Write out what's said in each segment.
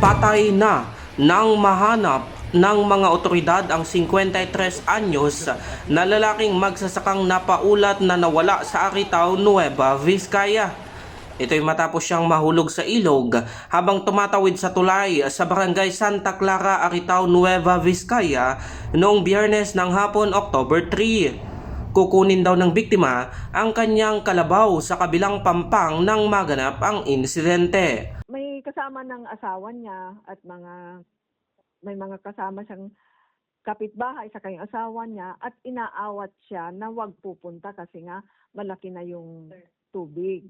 patay na nang mahanap ng mga otoridad ang 53 anyos na lalaking magsasakang napaulat na nawala sa Aritaw, Nueva Vizcaya. Ito'y matapos siyang mahulog sa ilog habang tumatawid sa tulay sa barangay Santa Clara, Aritaw, Nueva Vizcaya noong biyernes ng hapon, October 3. Kukunin daw ng biktima ang kanyang kalabaw sa kabilang pampang nang maganap ang insidente. Kasama ng asawa niya at mga may mga kasama siyang kapitbahay sa kanyang asawa niya at inaawat siya na wag pupunta kasi nga malaki na yung tubig.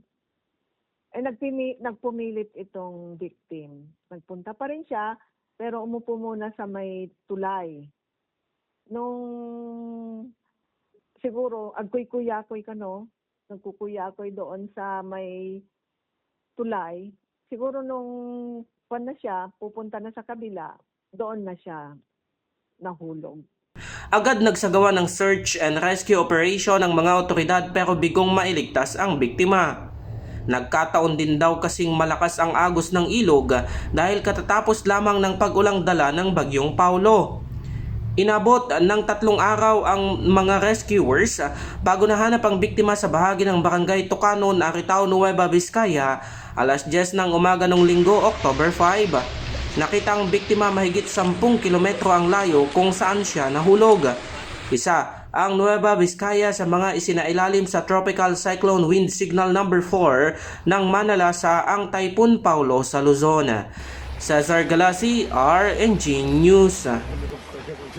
Eh nagpimi, nagpumilit itong victim. Nagpunta pa rin siya pero umupo muna sa may tulay. Nung siguro agkuy-kuyakoy ka no, nagkukuyakoy doon sa may tulay, siguro nung pan na siya, pupunta na sa kabila, doon na siya nahulog. Agad nagsagawa ng search and rescue operation ng mga otoridad pero bigong mailigtas ang biktima. Nagkataon din daw kasing malakas ang agos ng ilog dahil katatapos lamang ng pag-ulang dala ng bagyong Paulo. Inabot ng tatlong araw ang mga rescuers bago nahanap ang biktima sa bahagi ng barangay Tocanon, Aritao, Nueva Vizcaya alas 10 ng umaga ng linggo, October 5. Nakita ang biktima mahigit 10 kilometro ang layo kung saan siya nahulog. Isa ang Nueva Vizcaya sa mga isinailalim sa Tropical Cyclone Wind Signal number 4 ng manalasa ang Typhoon Paulo sa Luzon. Cesar Galasi, RNG News.